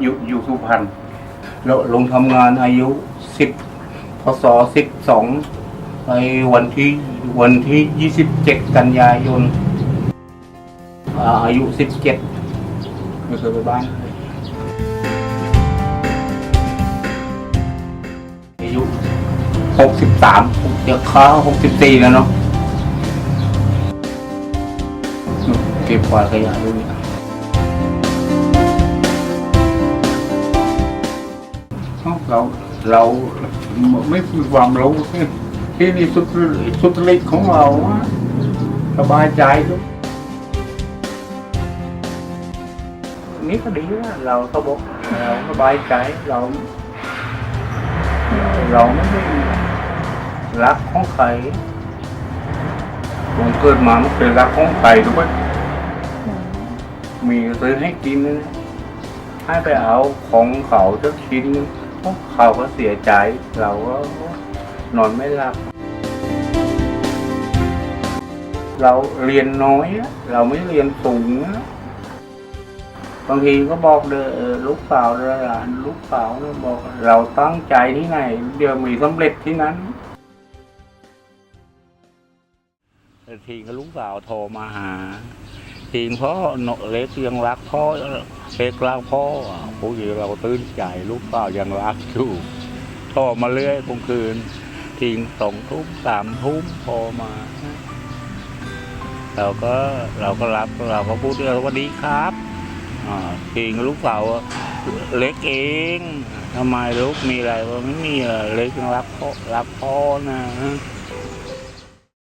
อยู่ยุสุพรรณแล้วลงทำงานอายุสิบพศสิบสองในวันที่วันที่ยี่สิบเจ็ดกันยายนอาอายุสิบเจ็ดไม่เคยไปบ้านอายุหกสิบสามจะเข้าหกสิบสี่แล้วเนาะเก็บกวาดขยะด้วย เราเราไม่มีความรู้ที่นี่สุดสุดฤทธิ์ของเราสบายใจด้วยนี่ก็ดีนะเราก็บกเราสบายใจเรา เราไม่ได้รักของใครผมเกิดมาไม่เคยรักของใครด้วยมีซื้อให้กินนะให้ไปเอาของเขาสักชิ้นนึง เขาก็เสียใจ เราก็นอนไม่หลับ เราเรียนน้อย เราไม่เรียนสูง บางทีก็บอกเด้อลูกสาวเด้อหลานลูกสาวเนี่ยบอก เราตั้งใจที่ไหน เดี๋ยวมีสำเร็จที่นั้นทีก็ลูกสาวโทรมาหา ทีมพ่อหนเล็กยังรักพ่อเล็กรักพ่อผู้หญิงเราตื่นใจลูกเปล่ายังรักอยู่โทรมาเรื่อยกลางคืนทีมสองทุ่มสามทุ่มโทรมาเราก็เราก็รับเราก็พูดด้วยว่าดีครับอ่าทีมลูกสาวเล็กเองทำไมลูกมีอะไรวะไม่มีเล็กยังรักพ่อรักพ่อนะ